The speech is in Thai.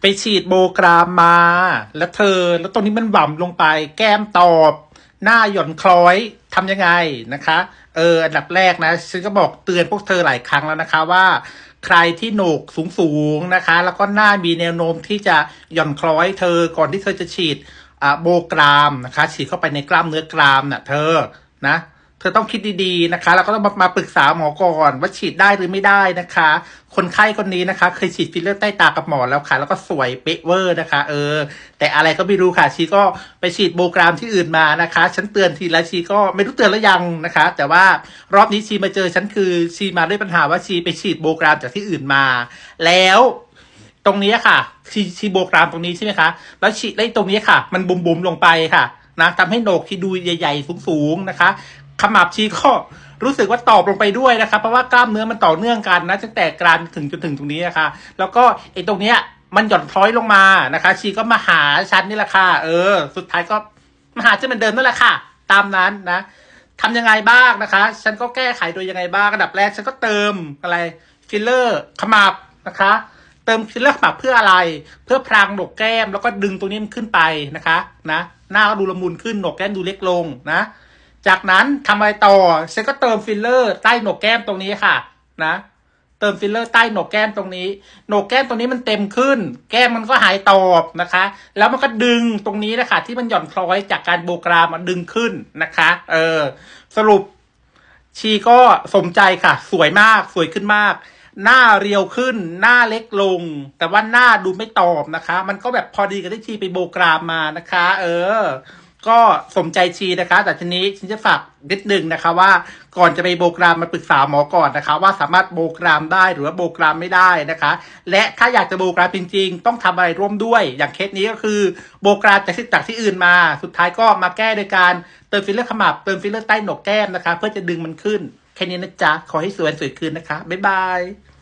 ไปฉีดโบกรามมา แล้วเธอ แล้วตรงนี้มันหว่ำลงไป แก้มตอบ หน้าหย่อนคล้อยทำยังไงนะคะ เออ อันดับแรกนะ ฉันก็บอกเตือนพวกเธอหลายครั้งแล้วนะคะว่าใครที่โหนกสูงๆนะคะ แล้วก็หน้ามีแนวโน้มที่จะหย่อนคล้อยเธอก่อนที่เธอจะฉีดโบกรามนะคะ ฉีดเข้าไปในกล้ามเนื้อกรามน่ะเธอนะ เธอต้องคิดดีๆนะคะ แล้วก็ต้องมามาปรึกษาหมอก่อน ว่าฉีดได้หรือไม่ได้นะคะ คนไข้คนนี้นะคะ เคยฉีดฟิลเลอร์ใต้ตากับหมอแล้วค่ะ แล้วก็สวยเป๊ะเวอร์นะคะ เออ แต่อะไรก็ไม่รู้ค่ะ ชีก็ไปฉีดโบกรามที่อื่นมานะคะ ฉันเตือนทีละชีก็ไม่รู้เตือนแล้วยังนะคะ แต่ว่ารอบนี้ชีมาเจอฉันคือชีมาด้วยปัญหาว่าชีไปฉีดโบกรามจากที่อื่นมา แล้วตรงนี้ค่ะชีชีโบกรามตรงนี้ใช่ไหมคะ แล้วชีไอ้ตรงนี้ค่ะ มันบุมบุมๆลงไปค่ะนะทำให้โหนกที่ดูใหญ่ ๆ สูงๆนะคะ ขมับชีก็รู้สึกว่าตอบลงไปด้วยนะคะเพราะว่ากล้ามเนื้อมันต่อเนื่องกันนะตั้งแต่กรานถึงจนถึงตรงนี้นะคะแล้วก็ไอ้ตรงเนี้ยมันหย่อนคล้อยลงมานะคะ ชีก็มาหาฉันนี่แหละค่ะเออ สุดท้ายก็มาหาฉันเหมือนเดิมนั่นแหละค่ะ ตามนั้นนะทำยังไงบ้างนะคะ ฉันก็แก้ไขโดยยังไงบ้างอันดับแรกฉันก็เติมอะไรฟิลเลอร์ขมับนะคะ เติมฟิลเลอร์ขมับเพื่ออะไร เพื่อพรางหนกแก้ม แล้วก็ดึงตรงนี้มันขึ้นไปนะคะ นะ หน้าก็ดูละมุนขึ้นหนกแก้มดูเล็กลงนะ จากนั้นทำอะไรต่อฉันก็เติมฟิลเลอร์ใต้โหนกแก้มตรงนี้ค่ะ นะ เติมฟิลเลอร์ใต้โหนกแก้มตรงนี้โหนกแก้มตรงนี้มันเต็มขึ้น แก้มมันก็หายตอบนะคะ แล้วมันก็ดึงตรงนี้นะคะที่มันหย่อนคล้อยจากการโบกรามมันดึงขึ้นนะคะ เออ สรุป ชีก็สมใจค่ะ สวยมากสวยขึ้นมากหน้าเรียวขึ้น หน้าเล็กลง แต่ว่าหน้าดูไม่ตอบนะคะ มันก็แบบพอดีกับที่ชีไปโบกรามมานะคะ เออ ก็สมใจชีนะคะ แต่ทีนี้ฉันจะฝากนิดนึงนะคะว่าก่อนจะไปโบกรามมาปรึกษาหมอก่อนนะคะ ว่าสามารถโบกรามได้หรือว่าโบกรามไม่ได้นะคะ และถ้าอยากจะโบกรามจริง ๆ ต้องทำอะไรร่วมด้วย อย่างเคสนี้ก็คือโบกรามจากที่จากที่อื่นมา สุดท้ายก็มาแก้โดยการเติมฟิลเลอร์ขมับเติมฟิลเลอร์ใต้โหนกแก้มนะคะ เพื่อจะดึงมันขึ้นแค่นี้นะจ๊ะขอให้สวยสวยคืนนะคะบ๊ายบาย